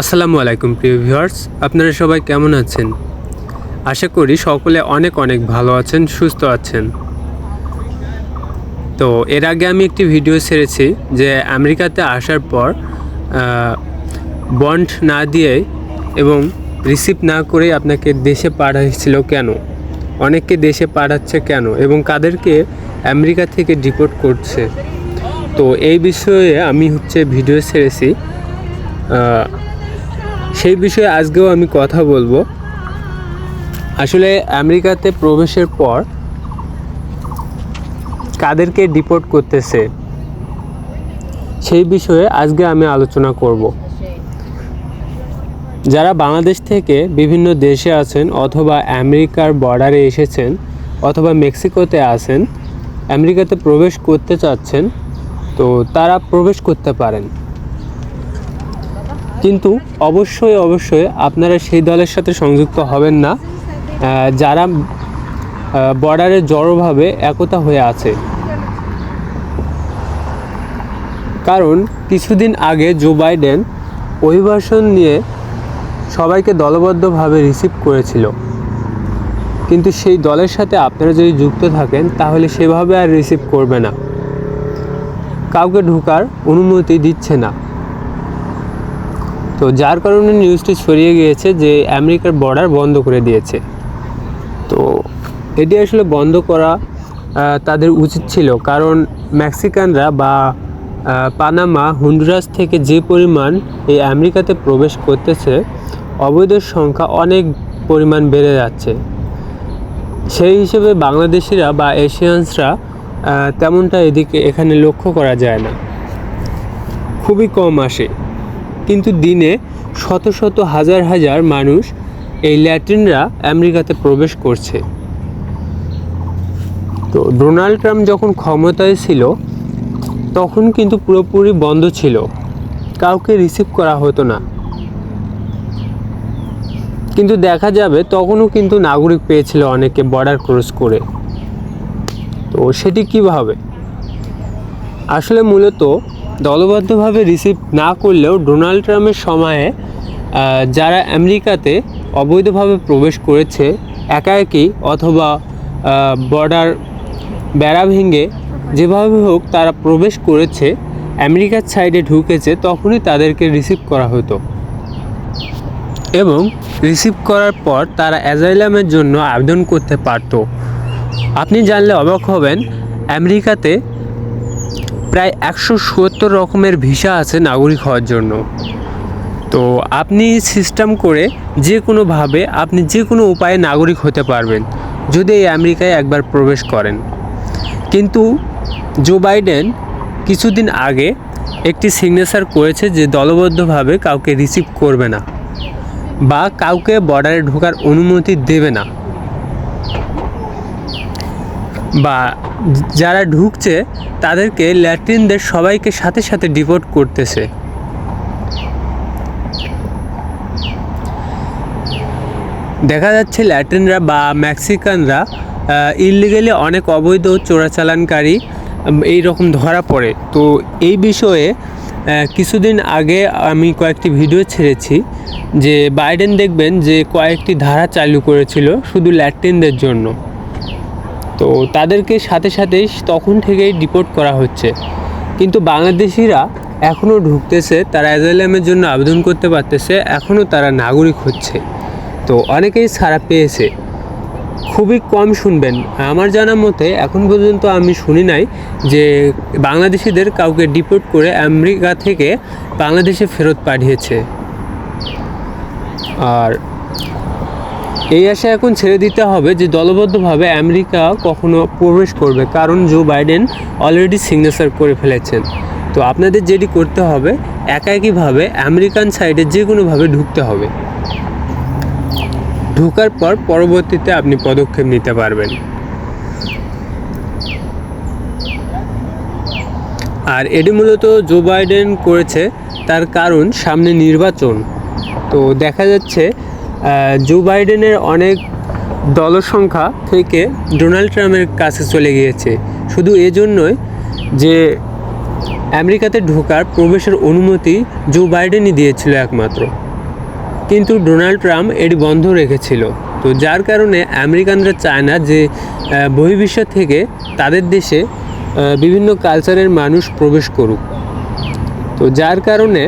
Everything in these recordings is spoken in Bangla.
আসসালামু আলাইকুম, প্রিয় ভিউয়ার্স। আপনারা সবাই কেমন আছেন? আশা করি সকলে অনেক অনেক ভালো আছেন, সুস্থ আছেন। তো এর আগে আমি একটি ভিডিও ছেড়েছি যে আমেরিকাতে আসার পর বন্ড না দিয়ে এবং রিসিভ না করে আপনাকে দেশে পাঠাইছিল কেন? অনেককে দেশে পাঠাচ্ছে কেন? এবং কাদেরকে আমেরিকা থেকে ডিপোর্ট করছে? তো এই বিষয়ে আমি হচ্ছে ভিডিও ছেড়েছি। সেই বিষয়ে আজকেও আমি কথা বলব। আসলে আমেরিকাতে প্রবেশের পর কাদেরকে ডিপোর্ট করতেছে, সেই বিষয়ে আজকে আমি আলোচনা করব। যারা বাংলাদেশ থেকে বিভিন্ন দেশে আছেন অথবা আমেরিকার বর্ডারে এসেছেন অথবা মেক্সিকোতে আছেন, আমেরিকাতে প্রবেশ করতে চাচ্ছেন, তো তারা প্রবেশ করতে পারেন। কিন্তু অবশ্যই অবশ্যই আপনারা সেই দলের সাথে সংযুক্ত হবেন না। যারা বর্ডারে জড়োভাবে একতা হয়ে আছে। কারণ কিছুদিন আগে জো বাইডেন অভিবাসন নিয়ে সবাইকে দলবদ্ধভাবে রিসিভ করেছিল। কিন্তু সেই দলের সাথে আপনারা যদি যুক্ত থাকেন, তাহলে সেভাবে আর রিসিভ করবে না। কাউকে ঢোকার অনুমতি দিচ্ছে না। তো যার কারণে নিউজটি ছড়িয়ে গিয়েছে যে আমেরিকার বর্ডার বন্ধ করে দিয়েছে। তো এটি আসলে বন্ধ করা তাদের উচিত ছিল। কারণ মেক্সিকানরা বা পানামা, হন্ডুরাস থেকে যে পরিমাণ এই আমেরিকাতে প্রবেশ করতেছে অবৈধের সংখ্যা অনেক পরিমাণ বেড়ে যাচ্ছে। সেই হিসেবে বাংলাদেশিরা বা এশিয়ানসরা তেমনটা এদিকে এখানে লক্ষ্য করা যায় না। খুবই কম আসে। কিন্তু দিনে শত শত হাজার হাজার মানুষ এই ল্যাটিনরা আমেরিকাতে প্রবেশ করছে। তো ডোনাল্ড ট্রাম্প যখন ক্ষমতায় ছিল, তখন কিন্তু পুরোপুরি বন্ধ ছিল। কাউকে রিসিভ করা হতো না। কিন্তু দেখা যাবে, তখনও কিন্তু নাগরিক পেয়েছিল অনেকে বর্ডার ক্রস করে। তো সেটি কীভাবে? আসলে মূলত দলবদ্ধভাবে রিসিভ না করলেও ডোনাল্ড ট্রাম্পের সময়ে যারা আমেরিকাতে অবৈধভাবে প্রবেশ করেছে একাএকি অথবা বর্ডার বেড়া ভেঙে যেভাবে হোক তারা প্রবেশ করেছে, আমেরিকার সাইডে ঢুকেছে, তখনই তাদেরকে রিসিভ করা হতো। এবং রিসিভ করার পর তারা অ্যাজাইলামের জন্য আবেদন করতে পারতো। আপনি জানলে অবাক হবেন, আমেরিকাতে প্রায় একশো সত্তর রকমের ভিসা আছে নাগরিক হওয়ার জন্য। তো আপনি সিস্টেম করে যে কোনোভাবে আপনি যে কোনো উপায়ে নাগরিক হতে পারবেন, যদি এই আমেরিকায় একবার প্রবেশ করেন। কিন্তু জো বাইডেন কিছুদিন আগে একটি সিগনেচার করেছে যে দলবদ্ধভাবে কাউকে রিসিভ করবে না বা কাউকে বর্ডারে ঢোকার অনুমতি দেবে না। বা যারা ঢুকছে, তাদেরকে ল্যাটিনদের সবাইকে সাথে সাথে ডিপোর্ট করতেছে। দেখা যাচ্ছে ল্যাটিনরা বা মেক্সিকানরা ইলিগেলি অনেক অবৈধ চোরাচালানকারী এই রকম ধরা পড়ে। তো এই বিষয়ে কিছুদিন আগে আমি কয়েকটি ভিডিও ছেড়েছি যে বাইডেন দেখবেন যে কয়েকটি ধারা চালু করেছিল শুধু ল্যাটিনদের জন্য। তো তাদেরকে সাথে সাথেই তখন থেকেই ডিপোর্ট করা হচ্ছে। কিন্তু বাংলাদেশিরা এখনও ঢুকতেছে, তারা অ্যাজাইলামের জন্য আবেদন করতে পারতেছে এখনও তারা নাগরিক হচ্ছে। তো অনেকেই ছাড়া পেয়েছে। খুবই কম শুনবেন। আমার জানা মতে এখন পর্যন্ত আমি শুনি নাই যে বাংলাদেশিদের কাউকে ডিপোর্ট করে আমেরিকা থেকে বাংলাদেশে ফেরত পাঠিয়েছে। আর এই আশা এখন ছেড়ে দিতে হবে যে দলবদ্ধভাবে আমেরিকা কখনো প্রবেশ করবে, কারণ জো বাইডেন অলরেডি সিগনেচার করে ফেলেছেন। তো আপনাদের যেটি করতে হবে একা একইভাবে আমেরিকান সাইডে যে কোনোভাবে ঢুকতে হবে। ঢোকার পর পরবর্তীতে আপনি পদক্ষেপ নিতে পারবেন। আর এটি মূলত জো বাইডেন করেছে, তার কারণ সামনে নির্বাচন। তো দেখা যাচ্ছে জো বাইডেনের অনেক দলসংখ্যা থেকে ডোনাল্ড ট্রাম্পের কাছে চলে গিয়েছে। শুধু এজন্যই যে আমেরিকাতে ঢোকার প্রবেশের অনুমতি জো বাইডেনই দিয়েছিল একমাত্র। কিন্তু ডোনাল্ড ট্রাম্প এটি বন্ধ রেখেছিল। তো যার কারণে আমেরিকানরা চায় না যে বহির্বিশ্ব থেকে তাদের দেশে বিভিন্ন কালচারের মানুষ প্রবেশ করুক। তো যার কারণে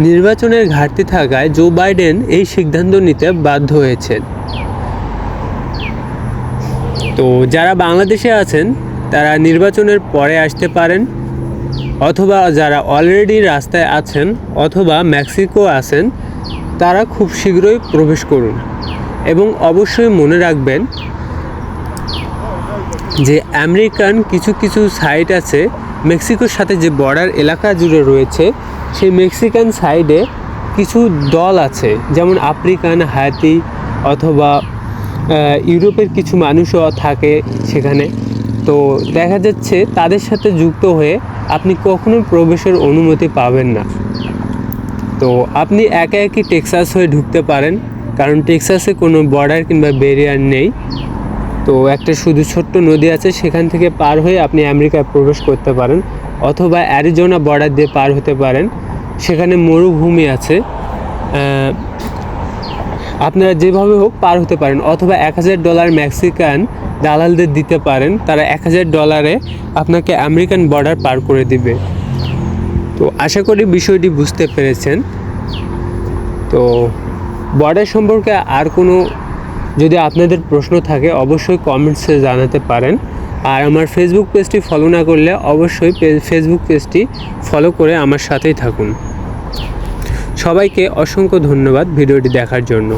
নির্বাচনের ঘাটতি থাকায় জো বাইডেন এই সিদ্ধান্ত নিতে বাধ্য হয়েছেন। তো যারা বাংলাদেশে আছেন, তারা নির্বাচনের পরে আসতে পারেন, অথবা যারা অলরেডি রাস্তায় আছেন অথবা মেক্সিকো আছেন, তারা খুব শীঘ্রই প্রবেশ করুন। এবং অবশ্যই মনে রাখবেন যে আমেরিকান কিছু কিছু সাইট আছে, মেক্সিকোর সাথে যে বর্ডার এলাকা জুড়ে রয়েছে, সেই মেক্সিকান সাইডে কিছু দল আছে। যেমন আফ্রিকান, হাতি অথবা ইউরোপের কিছু মানুষও থাকে সেখানে। তো দেখা যাচ্ছে তাদের সাথে যুক্ত হয়ে আপনি কখনো প্রবেশের অনুমতি পাবেন না। তো আপনি একা একই টেক্সাস হয়ে ঢুকতে পারেন, কারণ টেক্সাসে কোনো বর্ডার কিংবা ব্যারিয়ার নেই। তো একটা শুধু ছোট্ট নদী আছে, সেখান থেকে পার হয়ে আপনি আমেরিকায় প্রবেশ করতে পারেন, অথবা অ্যারিজোনা বর্ডার দিয়ে পার হতে পারেন। সেখানে মরুভূমি আছে। আপনারা যেভাবে হোক পার হতে পারেন, অথবা এক হাজার ডলার মেক্সিকান দালালদের দিতে পারেন, তারা এক হাজার ডলারে আপনাকে আমেরিকান বর্ডার পার করে দিবে। তো আশা করি বিষয়টি বুঝতে পেরেছেন। তো বর্ডার সম্পর্কে আর কোনো যদি আপনাদের প্রশ্ন থাকে, অবশ্যই কমেন্টসে জানাতে পারেন। আর আমার ফেসবুক পেজটি ফলো না করলে অবশ্যই ফেসবুক পেজটি ফলো করে আমার সাথেই থাকুন। সবাইকে অসংখ্য ধন্যবাদ ভিডিওটি দেখার জন্য।